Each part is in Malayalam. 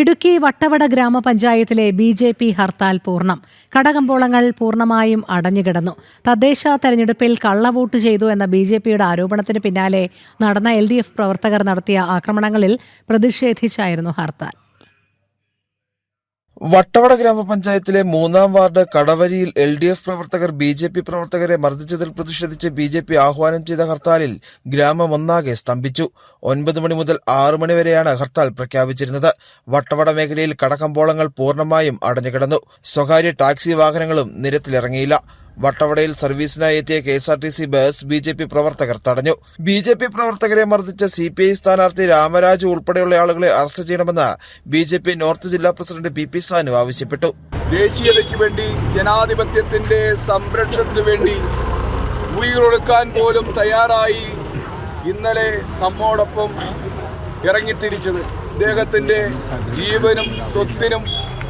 ഇടുക്കി വട്ടവട ഗ്രാമപഞ്ചായത്തിലെ ബി ജെ പി ഹർത്താൽ പൂർണം. കടകമ്പോളങ്ങൾ പൂർണമായും അടഞ്ഞുകിടന്നു. തദ്ദേശ തെരഞ്ഞെടുപ്പിൽ കള്ളവോട്ട് ചെയ്തു എന്ന ബി ജെ പിയുടെ ആരോപണത്തിന് പിന്നാലെ നടന്ന എൽ പ്രവർത്തകർ നടത്തിയ ആക്രമണങ്ങളിൽ പ്രതിഷേധിച്ചായിരുന്നു ഹർത്താൽ. വട്ടവട ഗ്രാമപഞ്ചായത്തിലെ മൂന്നാം വാർഡ് കടവരിയിൽ എൽ ഡി എഫ് പ്രവർത്തകർ ബി ജെ പി പ്രവർത്തകരെ മർദ്ദിച്ചതിൽ പ്രതിഷേധിച്ച് ബി ജെ പി ആഹ്വാനം ചെയ്ത ഹർത്താലിൽ ഗ്രാമം ഒന്നാകെ സ്തംഭിച്ചു. ഒൻപത് മണി മുതൽ ആറ് മണി വരെയാണ് ഹർത്താൽ പ്രഖ്യാപിച്ചിരുന്നത്. വട്ടവട മേഖലയിൽ കടകമ്പോളങ്ങൾ പൂർണമായും അടഞ്ഞുകിടന്നു. സ്വകാര്യ ടാക്സി വാഹനങ്ങളും നിരത്തിലിറങ്ങിയില്ല. വട്ടവടയിൽ സർവീസിനായി എത്തിയ K S R T C bus B J P പ്രവർത്തകർ തടഞ്ഞു. ബി ജെ പി പ്രവർത്തകരെ മർദ്ദിച്ച സി പി ഐ സ്ഥാനാർത്ഥി രാമരാജു ഉൾപ്പെടെയുള്ള ആളുകളെ അറസ്റ്റ് ചെയ്യണമെന്ന് ബി ജെ പി നോർത്ത് ജില്ലാ പ്രസിഡന്റ് പി പി സാനു ആവശ്യപ്പെട്ടു. ദേശീയതയ്ക്ക് വേണ്ടി ജനാധിപത്യത്തിന്റെ സംരക്ഷണത്തിന് വേണ്ടി ഉയർക്കാൻ പോലും തയ്യാറായി ഇന്നലെ നമ്മോടൊപ്പം ഇറങ്ങിത്തിരിച്ചത്. ഇദ്ദേഹത്തിന്റെ ജീവനും സ്വത്തിനും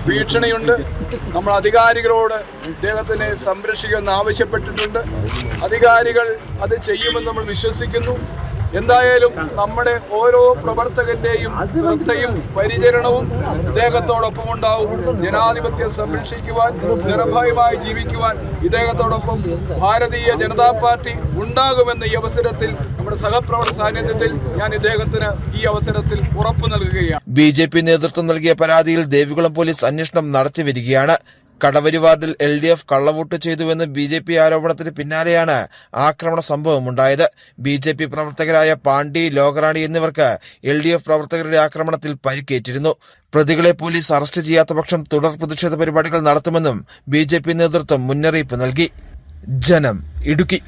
ഭീഷണിയുണ്ട്. നമ്മൾ അധികാരികളോട് ഇദ്ദേഹത്തിനെ സംരക്ഷിക്കുമെന്ന് ആവശ്യപ്പെട്ടിട്ടുണ്ട്. അധികാരികൾ അത് ചെയ്യുമെന്ന് നമ്മൾ വിശ്വസിക്കുന്നു. എന്തായാലും നമ്മുടെ ഓരോ പ്രവർത്തകന്റെയും ശ്രദ്ധയും പരിചരണവും ഇദ്ദേഹത്തോടൊപ്പം ഉണ്ടാവും ജനാധിപത്യം സംരക്ഷിക്കുവാൻ നിർഭയമായി ജീവിക്കുവാൻ ഇദ്ദേഹത്തോടൊപ്പം ഭാരതീയ ജനതാ പാർട്ടി ഉണ്ടാകുമെന്ന ഈ അവസരത്തിൽ നമ്മുടെ സഹപ്രവർത്തക സാന്നിധ്യത്തിൽ ഞാൻ ഇദ്ദേഹത്തിന് ഈ അവസരത്തിൽ ഉറപ്പു നൽകുകയാണ്. ബി നേതൃത്വം നൽകിയ പരാതിയിൽ ദേവികുളം പോലീസ് അന്വേഷണം നടത്തിവരികയാണ് കടവരി വാർഡിൽ എൽ ഡി എഫ് കള്ളവോട്ട് ചെയ്തുവെന്ന് ബി ജെ പി ആരോപണത്തിന് പിന്നാലെയാണ് ആക്രമണ സംഭവമുണ്ടായത്. ബി ജെ പി പ്രവർത്തകരായ പാണ്ഡി ലോകറാണി എന്നിവർക്ക് എൽ ഡി എഫ് പ്രവർത്തകരുടെ ആക്രമണത്തിൽ പരിക്കേറ്റിരുന്നു. പ്രതികളെ പോലീസ് അറസ്റ്റ് ചെയ്യാത്ത പക്ഷം തുടർ പ്രതിഷേധ പരിപാടികൾ നടത്തുമെന്നും ബി ജെ പി നേതൃത്വം മുന്നറിയിപ്പ് നൽകി. ജനം ഇടുക്കി.